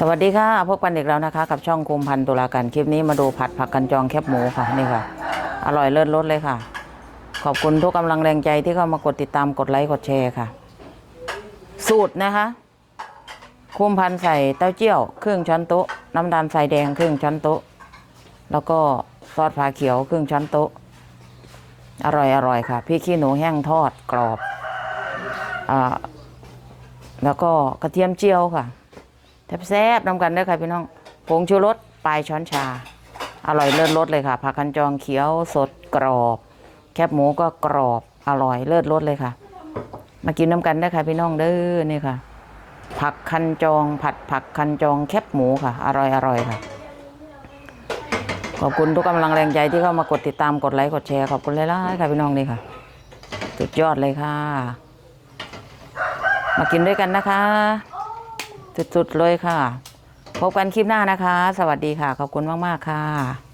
สวัสดีค่ะพบกันอีกแล้วนะคะ กับช่องคุมพันตุลาการคลิปนี้มาดูผัดผักกันจองแคบหมูค่ะนี่ค่ะ อร่อยเลิศรสเลยค่ะ ขอบคุณทุกกำลังแรงใจที่เข้ามากดติดตามกดไลค์กดแชร์ค่ะ สูตรนะคะคุมพันใส่เต้าเจี้ยวครึ่งช้อนโต๊ะน้ำตาลใส่แดงครึ่งช้อนโต๊ะแล้วก็ซอสผาเขียวครึ่งช้อนโต๊ะอร่อยอร่อยค่ะพริกขี้หนูแห้งทอดกรอบอ่าแล้วก็กระเทียมเจียวค่ะ แซ่บๆนำกันเด้ค่ะพี่น้องผงชูรสปลายช้อนชา อร่อยเลิศรสเลยค่ะผักคันจองเขียวสดกรอบ แคบหมูก็กรอบอร่อยเลิศรสเลยค่ะ มากินน้ำกันได้ค่ะพี่น้องเด้อนี่ค่ะ ผักคันจองผัดผักคันจองแคบหมูค่ะ อร่อยอร่อยค่ะ ขอบคุณทุกกำลังแรงใจที่เข้ามากดติดตามกดไลค์กดแชร์ขอบคุณหลายๆค่ะพี่น้องนี่ค่ะสุดยอดเลยค่ะ มากินด้วยกันนะคะ สุดๆเลยค่ะ พบกันคลิปหน้านะคะ สวัสดีค่ะ ขอบคุณมาก ๆ ค่ะ